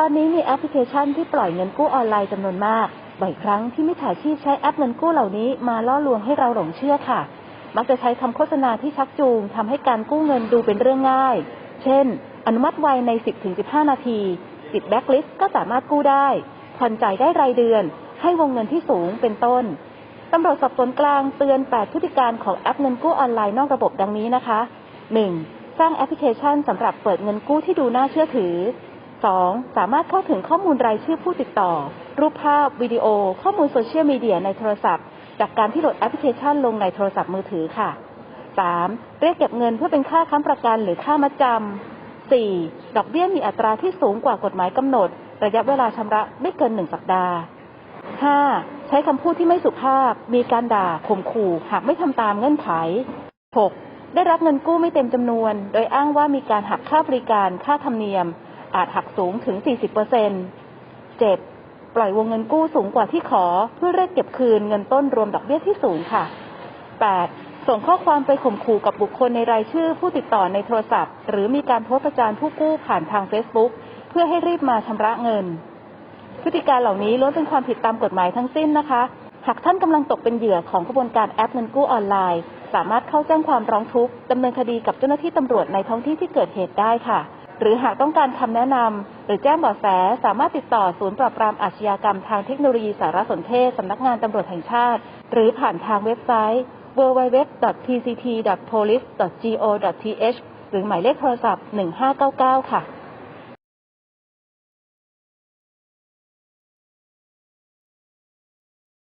ตอนนี้มีแอปพลิเคชันที่ปล่อยเงินกู้ออนไลน์จำนวนมาก บ่อยครั้งที่มิจฉาชีพใช้แอปเงินกู้เหล่านี้มาล่อลวงให้เราหลงเชื่อค่ะ มักจะใช้คำโฆษณาที่ชักจูงทำให้การกู้เงินดูเป็นเรื่องง่าย เช่น อนุมัติไวใน 10-15 นาที ติดแบ็กลิสต์ก็สามารถกู้ได้ ผ่อนจ่ายได้รายเดือน ให้วงเงินที่สูงเป็นต้นตำรวจสอบสวนกลางเตือน 8 พฤติการของแอปเงินกู้ออนไลน์นอกระบบดังนี้นะคะ 1. สร้างแอปพลิเคชันสำหรับเปิดเงินกู้ที่ดูน่าเชื่อถือ 2. สามารถเข้าถึงข้อมูลรายชื่อผู้ติดต่อ รูปภาพ วิดีโอ ข้อมูลโซเชียลมีเดียในโทรศัพท์ จากการที่โหลดแอปพลิเคชันลงในโทรศัพท์มือถือค่ะ 3. เรียกเก็บเงินเพื่อเป็นค่าค้ำประกันหรือค่ามัดจำ 4. ดอกเบี้ยมีอัตราที่สูงกว่ากฎหมายกำหนด ระยะเวลาชำระไม่เกินหนึ่งสัปดาห์ 5. ใช้คำพูดที่ไม่สุภาพ มีการด่าข่มขู่หากไม่ทำตามเงื่อนไข 6. ได้รับเงินกู้ไม่เต็มจำนวน โดยอ้างว่ามีการหักค่าบริการค่าธรรมเนียม อาจหักสูงถึง 40% 7. ปล่อยวงเงินกู้สูงกว่าที่ขอเพื่อเรียกเก็บคืนเงินต้นรวมดอกเบี้ยที่สูงค่ะ 8. ส่งข้อความไปข่มขู่กับบุคคลในรายชื่อผู้ติดต่อในโทรศัพท์ หรือมีการโพสต์ประจานผู้กู้ผ่านทาง Facebook เพื่อให้รีบมาชำระเงิน พฤติการเหล่านี้ล้วนเป็นความผิดตามกฎหมายทั้งสิ้นนะคะ หากท่านกำลังตกเป็นเหยื่อของกระบวนการแอปเงินกู้ออนไลน์ สามารถเข้าแจ้งความร้องทุกข์ดำเนินคดีกับเจ้าหน้าที่ตำรวจในท้องที่ที่เกิดเหตุได้ค่ะ หรือหากต้องการคำแนะนำหรือแจ้งเบาะแสสามารถติดต่อศูนย์ปราบปรามอาชญากรรมทางเทคโนโลยีสารสนเทศสำนักงานตำรวจแห่งชาติ หรือผ่านทางเว็บไซต์ www.tct.police.go.th หรือหมายเลขโทรศัพท์ 1599 ค่ะ